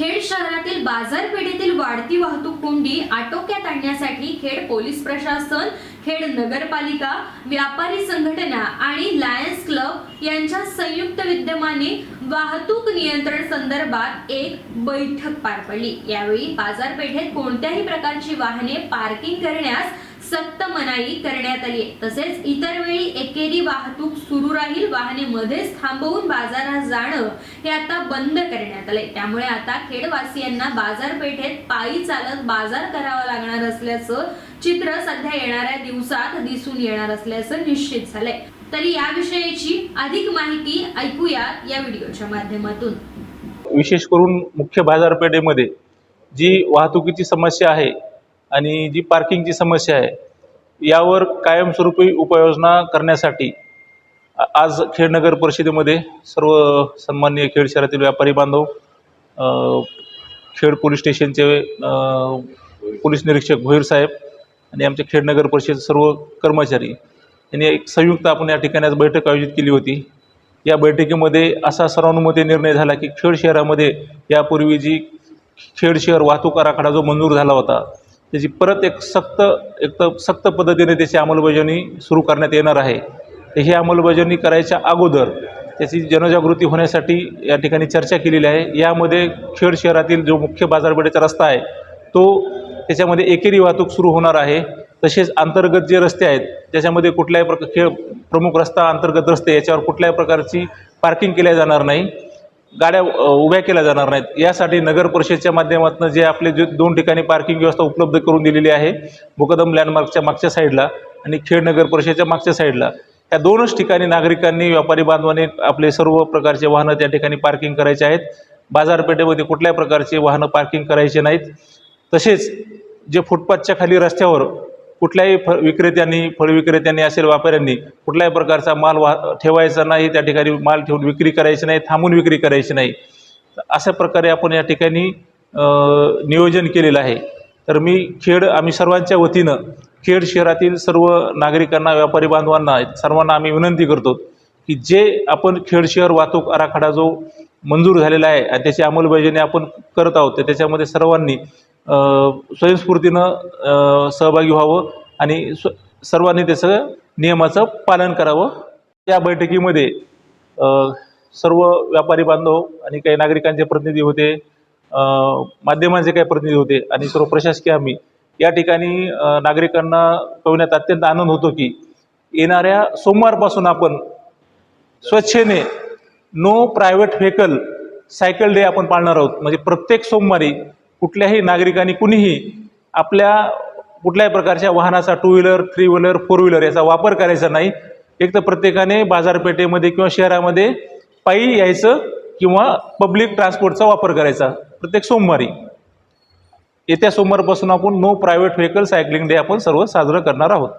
खेड शहरातील बाजारपेठेतील वाढती वाहतूक कोंडी आटोक्यात आणण्यासाठी खेड पोलीस प्रशासन खेड नगरपालिका व्यापारी संघटना आणि लायन्स क्लब यांच्या संयुक्त विद्यमाने वाहतूक नियंत्रण संदर्भात एक बैठक पार पडली. यावेळी बाजारपेठेत कोणत्याही प्रकारची वाहने पार्किंग करण्यास सक्त मनाई करण्यात आली आहे. तसेच इतर वेळी एकेरी वाहतूक सुरू राहील वाहने मध्येच थांबवून बाजारात जाणं हे आता बंद करण्यात आले त्यामुळे आता खेडवासियांना बाजारपेठेत पायी चालत बाजार करावा लागणार असल्याचं चित्र सध्या येणाऱ्या दिवसात दिसून येणार असल्याचं निश्चित झालंय. तरी याविषयीची अधिक माहिती ऐकूया या व्हिडिओच्या माध्यमातून. विशेष करून मुख्य बाजारपेठेमध्ये जी वाहतुकीची समस्या आहे आणि जी पार्किंगची समस्या आहे यावर कायमस्वरूपी उपाययोजना करण्यासाठी आज खेड नगर परिषदेमध्ये सर्व सन्माननीय खेड शहरातील व्यापारी बांधव खेड पोलीस स्टेशनचे पोलीस निरीक्षक भोईर साहेब आणि आमच्या खेड नगर परिषद सर्व कर्मचारी यांनी एक संयुक्त आपण या ठिकाणी आज बैठक आयोजित केली होती. या बैठकीमध्ये असा सर्वानुमते निर्णय झाला की खेड शहरामध्ये यापूर्वी जी खेड शहर वाहतूक आराखडा जो मंजूर झाला होता त्याची परत एक सक्त एक तर सक्त पद्धतीने त्याची अंमलबजावणी सुरू करण्यात येणार आहे. तर ही अंमलबजावणी करायच्या अगोदर त्याची जनजागृती होण्यासाठी या ठिकाणी चर्चा केलेली आहे. यामध्ये खेड शहरातील जो मुख्य बाजारपेठेचा रस्ता आहे तो त्याच्यामध्ये एकेरी वाहतूक सुरू होणार आहे. तसेच अंतर्गत जे रस्ते आहेत त्याच्यामध्ये कुठल्याही प्रकार खेळ प्रमुख रस्ता अंतर्गत रस्ते याच्यावर कुठल्याही प्रकारची पार्किंग केल्या जाणार नाही. गाड्या उभ्या केल्या जाणार नाहीत. यासाठी नगर परिषदेच्या माध्यमातून जे आपले जे दोन ठिकाणी पार्किंग व्यवस्था उपलब्ध करून दिलेली आहे मुकदम लँडमार्कच्या मागच्या साईडला आणि खेड नगर परिषदेच्या मागच्या साईडला या दोनच ठिकाणी नागरिकांनी व्यापारी बांधवांनी आपले सर्व प्रकारचे वाहनं त्या ठिकाणी पार्किंग करायचे आहेत. बाजारपेठेमध्ये कुठल्याही प्रकारचे वाहनं पार्किंग करायचे नाहीत. तसेच जे फुटपाथच्या खाली रस्त्यावर कुठल्याही फ विक्रेत्यांनी फळ विक्रेत्यांनी असेल व्यापाऱ्यांनी कुठल्याही प्रकारचा माल वा ठेवायचा नाही त्या ठिकाणी माल ठेवून विक्री करायची नाही थांबून विक्री करायची नाही. अशा प्रकारे आपण या ठिकाणी नियोजन केलेलं आहे. तर मी खेड आम्ही सर्वांच्या वतीनं खेड शहरातील सर्व नागरिकांना व्यापारी बांधवांना सर्वांना आम्ही विनंती करतो की जे आपण खेड शहर वाहतूक आराखडा जो मंजूर झालेला आहे आणि त्याची अंमलबजावणी आपण करत आहोत तर त्याच्यामध्ये सर्वांनी स्वयंस्फूर्तीनं सहभागी व्हावं आणि स्व सर्वांनी त्याचं नियमाचं पालन करावं. त्या बैठकीमध्ये सर्व व्यापारी बांधव आणि काही नागरिकांचे प्रतिनिधी होते माध्यमांचे काही प्रतिनिधी होते आणि सर्व प्रशासकीय आम्ही या ठिकाणी नागरिकांना कळवण्यात अत्यंत आनंद होतो की येणाऱ्या सोमवारपासून आपण स्वच्छेने no private vehicle cycle day आपण पाळणार आहोत. म्हणजे प्रत्येक सोमवारी कुठल्याही नागरिकांनी कुणीही आपल्या कुठल्याही प्रकारच्या वाहनाचा two wheeler three wheeler four wheeler याचा वापर करायचा नाही. एक तर प्रत्येकाने बाजारपेठेमध्ये किंवा शहरामध्ये पायी यायचं किंवा पब्लिक ट्रान्सपोर्टचा वापर करायचा. प्रत्येक सोमवारी. येत्या सोमवारपासून आपण no private vehicle cycling day आपण सर्व साजरं करणार आहोत.